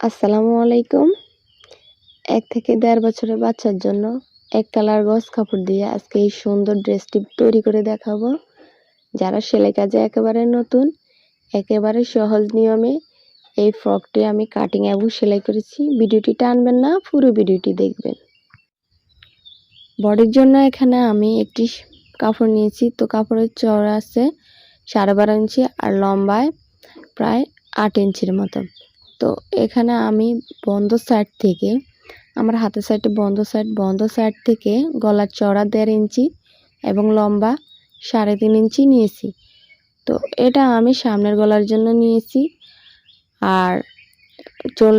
আসসালামু আলাইকুম। এক থেকে দেড় বছরের বাচ্চার জন্য এক কালার গজ কাপড় দিয়ে আজকে এই সুন্দর ড্রেসটি তৈরি করে দেখাবো। যারা সেলাই কাজে একেবারে নতুন, একেবারে সহজ নিয়মে এই ফ্রকটি আমি কাটিং এবং সেলাই করেছি। ভিডিওটি টানবেন না, পুরো ভিডিওটি দেখবেন। বডির জন্য এখানে আমি একটি কাপড় নিয়েছি। তো কাপড়ের চড় আছে সাড়ে বারো ইঞ্চি আর লম্বায় প্রায় আট ইঞ্চির মতো। তো এখানে আমি বন্ধ সাইড থেকে, আমার হাতের সাইডে বন্ধ সাইড বন্ধ সাইড থেকে গলার চড়া দেড় ইঞ্চি এবং লম্বা সাড়ে তিন ইঞ্চি নিয়েছি। তো এটা আমি সামনের গলার জন্য নিয়েছি আর চল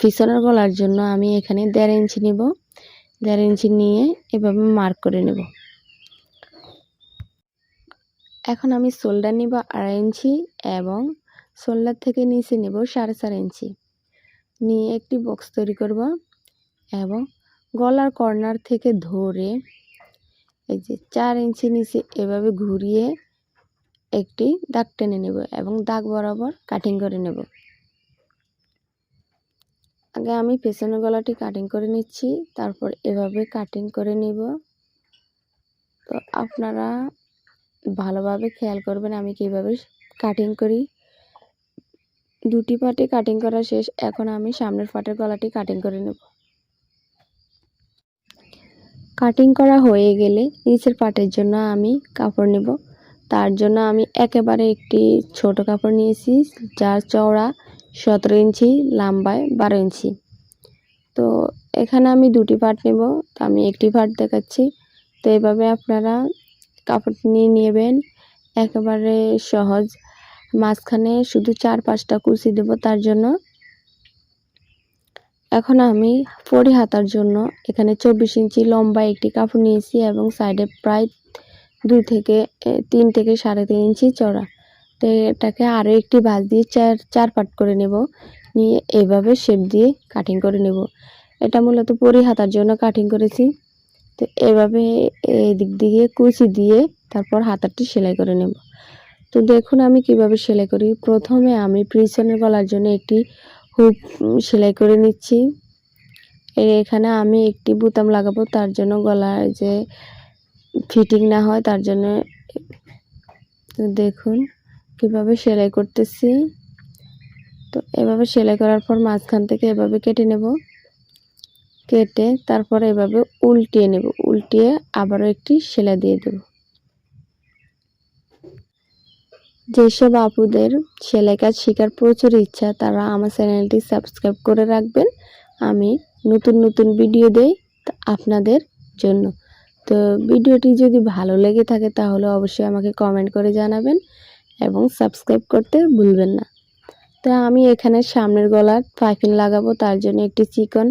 পিছনের গলার জন্য আমি এখানে দেড় ইঞ্চি নিব। দেড় ইঞ্চি নিয়ে এভাবে মার্ক করে নেব। এখন আমি শোল্ডার নিব আড়াই ইঞ্চি এবং শোল্ডার থেকে নিচে নেব সাড়ে চার ইঞ্চি। নিয়ে একটি বক্স তৈরি করব এবং গলার কর্নার থেকে ধরে এই যে চার ইঞ্চি নিচে এভাবে ঘুরিয়ে একটি দাগ টেনে নেব এবং দাগ বরাবর কাটিং করে নেব। আগে আমি পেছনের গলাটি কাটিং করে নিচ্ছি, তারপর এভাবে কাটিং করে নেব। তো আপনারা ভালোভাবে খেয়াল করবেন আমি কীভাবে কাটিং করি। দুটি পাটে কাটিং করা শেষ। এখন আমি সামনের পাটের গলাটি কাটিং করে নেব। কাটিং করা হয়ে গেলে নিচের পাটের জন্য আমি কাপড় নেব। তার জন্য আমি একেবারে একটি ছোট কাপড় নিয়েছি, যার চওড়া সতেরো ইঞ্চি, লম্বায় বারো ইঞ্চি। তো এখানে আমি দুটি পাট নেব। তো আমি একটি পাট দেখাচ্ছি। তো এভাবে আপনারা কাপড় নিয়ে নেবেন। একেবারে সহজ। মাঝখানে শুধু চার পাঁচটা কুচি দেব তার জন্য। এখন আমি পরি হাতার জন্য এখানে চব্বিশ ইঞ্চি লম্বা একটি কাপড় নিয়েছি এবং সাইডে প্রায় দুই থেকে তিন থেকে সাড়ে তিন ইঞ্চি চড়া তো এটাকে আরও একটি বাস দিয়ে চার চার পাট করে নেব। নিয়ে এভাবে শেপ দিয়ে কাটিং করে নেব। এটা মূলত পরি হাতার জন্য কাটিং করেছি। তো এভাবে এদিক দিয়ে কুচি দিয়ে তারপর হাতারটি সেলাই করে নেব। তো দেখুন আমি কীভাবে সেলাই করি। প্রথমে আমি পিছনের গলার জন্য একটি হুক সেলাই করে নিচ্ছি। এখানে আমি একটি বুতাম লাগাবো, তার জন্য গলার যে ফিটিং না হয় তার জন্য দেখুন কীভাবে সেলাই করতেছি। তো এভাবে সেলাই করার পর মাঝখান থেকে এভাবে কেটে নেব। কেটে তারপর এভাবে উল্টিয়ে নেব। উল্টিয়ে আবারও একটি সেলাই দিয়ে দেবো। যেসব আপুদের সেলাই কাজ শেখার প্রচুর ইচ্ছা, তারা আমার চ্যানেলটি সাবস্ক্রাইব করে রাখবেন। আমি নতুন নতুন ভিডিও দেই আপনাদের জন্য। তো ভিডিওটি যদি ভালো লেগে থাকে তাহলে অবশ্যই আমাকে কমেন্ট করে জানাবেন এবং সাবস্ক্রাইব করতে ভুলবেন না। তো আমি এখানে সামনের গলার পাইপিং লাগাবো, তার জন্য একটি চিকন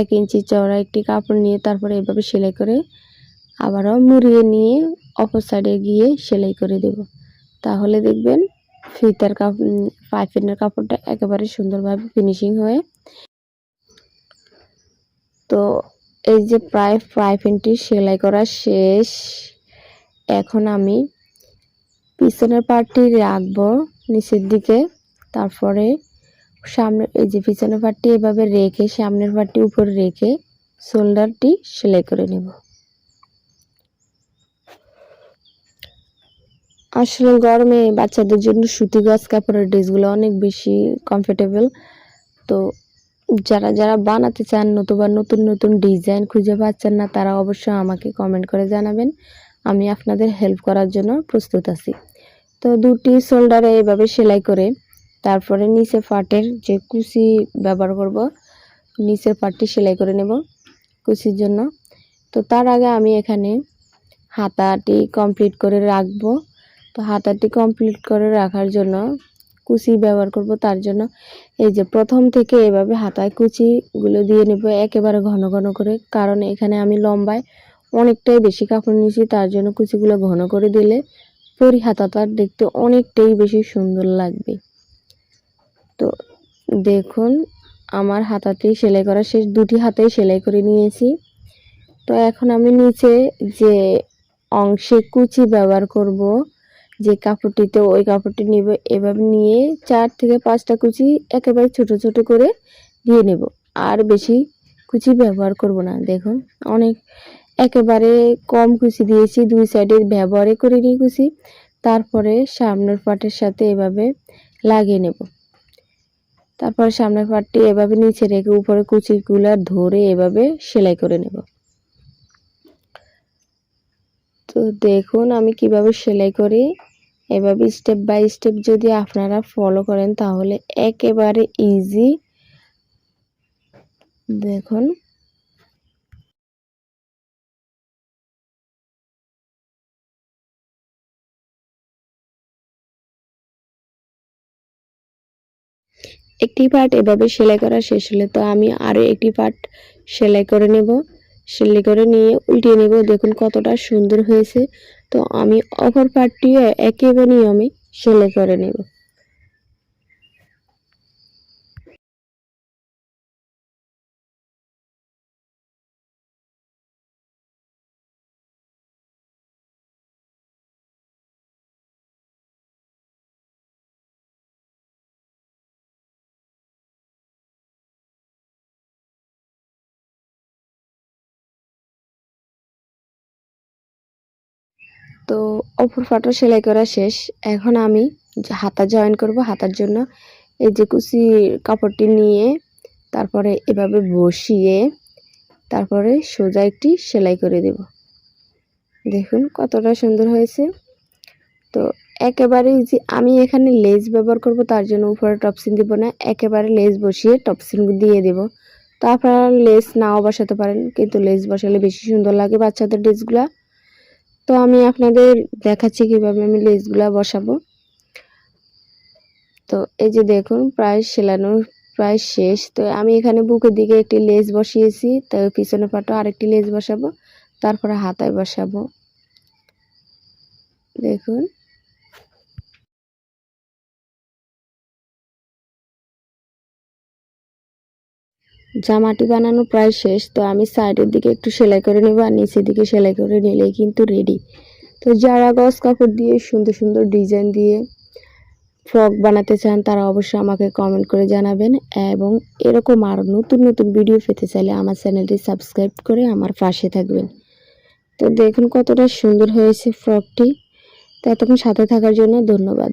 এক ইঞ্চি চওড়া একটি কাপড় নিয়ে তারপরে এভাবে সেলাই করে আবারও মুড়িয়ে নিয়ে অপর সাইডে গিয়ে সেলাই করে দেবো। তাহলে দেখবেন ফিতার কাপড় পাইপিনের কাপড়টা একেবারে সুন্দরভাবে ফিনিশিং হয়ে তো এই যে প্রায় পাইপিনটি সেলাই করা শেষ। এখন আমি পিছনের পার্টটি রাখব নিচের দিকে। তারপরে সামনে, এই যে পিছনের পার্টটি এভাবে রেখে সামনের পার্টটি উপরে রেখে শোল্ডারটি সেলাই করে নেব। আসলে গরমে বাচ্চাদের জন্য সুতি গাছ কাপড়ের ড্রেসগুলো অনেক বেশি কমফোর্টেবল তো যারা যারা বানাতে চান নতুবা নতুন নতুন ডিজাইন খুঁজে পাচ্ছেন না, তারা অবশ্যই আমাকে কমেন্ট করে জানাবেন। আমি আপনাদের হেল্প করার জন্য প্রস্তুত আছি। তো দুটি শোল্ডারে এভাবে সেলাই করে তারপরে নিচে ফাটের যে কুচি ব্যবহার করব, নিচের পাটটি সেলাই করে নেব কুচির জন্য। তো তার আগে আমি এখানে হাতাটি কমপ্লিট করে রাখব। তো হাতাটি কমপ্লিট করে রাখার জন্য, কুচি ব্যবহার করব তার জন্য। এই যে প্রথম থেকে এভাবে হাতায় কুচিগুলো দিয়ে নেব একেবারে ঘন ঘন করে, কারণ এখানে আমি লম্বায় অনেকটাই বেশি কাপড় নিয়েছি, তার জন্য কুচিগুলো ঘন করে দিলে পরি হাতাটা দেখতে অনেকটাই বেশি সুন্দর লাগবে। তো দেখুন, আমার হাতাটি সেলাই করা শেষ, দুটি হাতেই সেলাই করে নিয়েছি। তো এখন আমি নিচে যে অংশে কুচি ব্যবহার করব যে কাপড়টিতে ওই কাপড়টি নিব এভাবে নিয়ে চার থেকে পাঁচটা কুচি একেবারে ছোট ছোট করে দিয়ে নেব। আর বেশি কুচি ব্যবহার করব না, দেখুন। অনেক একেবারে কম কুচি দিয়েছি, দুই সাইডে ব্যবহারে করে নিয়ে কুচি। তারপরে সামনের পাটের সাথে এভাবে লাগিয়ে নেব। তারপর সামনের পাটটি এভাবে নিচে রেখে উপরে কুচিগুলা ধরে এভাবে সেলাই করে নেব। তো দেখুন আমি কীভাবে সেলাই করি। এভাবে স্টেপ বাই স্টেপ যদি আপনারা ফলো করেন, তাহলে একেবারে ইজি দেখুন। একটি পার্ট এভাবে সেলাই করা শেষ হলে তো আমি আরও একটি পার্ট সেলাই করে নেব। সেলাই করে নিয়ে উল্টিয়ে নেব। দেখুন কতটা সুন্দর হয়েছে। তো আমি অপর পার্টটিও একেবারেই নিয়মে সেলাই করে নেব। তো অপর ফাটা সেলাই করা শেষ। এখন আমি হাতা জয়েন করব, হাতার জন্য এই যে কুচি কাপড়টি নিয়ে তারপরে এভাবে বসিয়ে তারপরে সোজা একটি সেলাই করে দেব। দেখুন কতটা সুন্দর হয়েছে। তো একেবারে যে আমি এখানে লেজ ব্যবহার করব, তার জন্য উপরে টপসিন দিব না। একেবারে লেজ বসিয়ে টপসিন দিয়ে দেব। তো আপনারা লেস নাও বসাতে পারেন, কিন্তু লেস বসালে বেশি সুন্দর লাগে বাচ্চাদের ড্রেসগুলা। তো আমি আপনাদের দেখাচ্ছি কীভাবে আমি লেসগুলা বসাবো। তো এই যে দেখুন, প্রায় সেলানোর প্রায় শেষ। তো আমি এখানে বুকের দিকে একটি লেস বসিয়েছি, তো পিছনে পাটো আরেকটি লেস বসাবো, তারপরে হাতায় বসাবো। দেখুন। জামাটি বানানো প্রায় শেষ, তো আমি সাইডের দিকে একটু সেলাই করে নেব আর নিচের দিকে সেলাই করে নিলেই কিন্তু রেডি তো যারা গস কাপড় দিয়ে সুন্দর সুন্দর ডিজাইন দিয়ে ফ্রক বানাতে চান, তারা অবশ্যই আমাকে কমেন্ট করে জানাবেন এবং এরকম আরও নতুন নতুন ভিডিও পেতে চাইলে আমার চ্যানেলটি সাবস্ক্রাইব করে আমার পাশে থাকবেন। তো দেখুন কতটা সুন্দর হয়েছে ফ্রকটি তো এতক্ষণ সাথে থাকার জন্য ধন্যবাদ।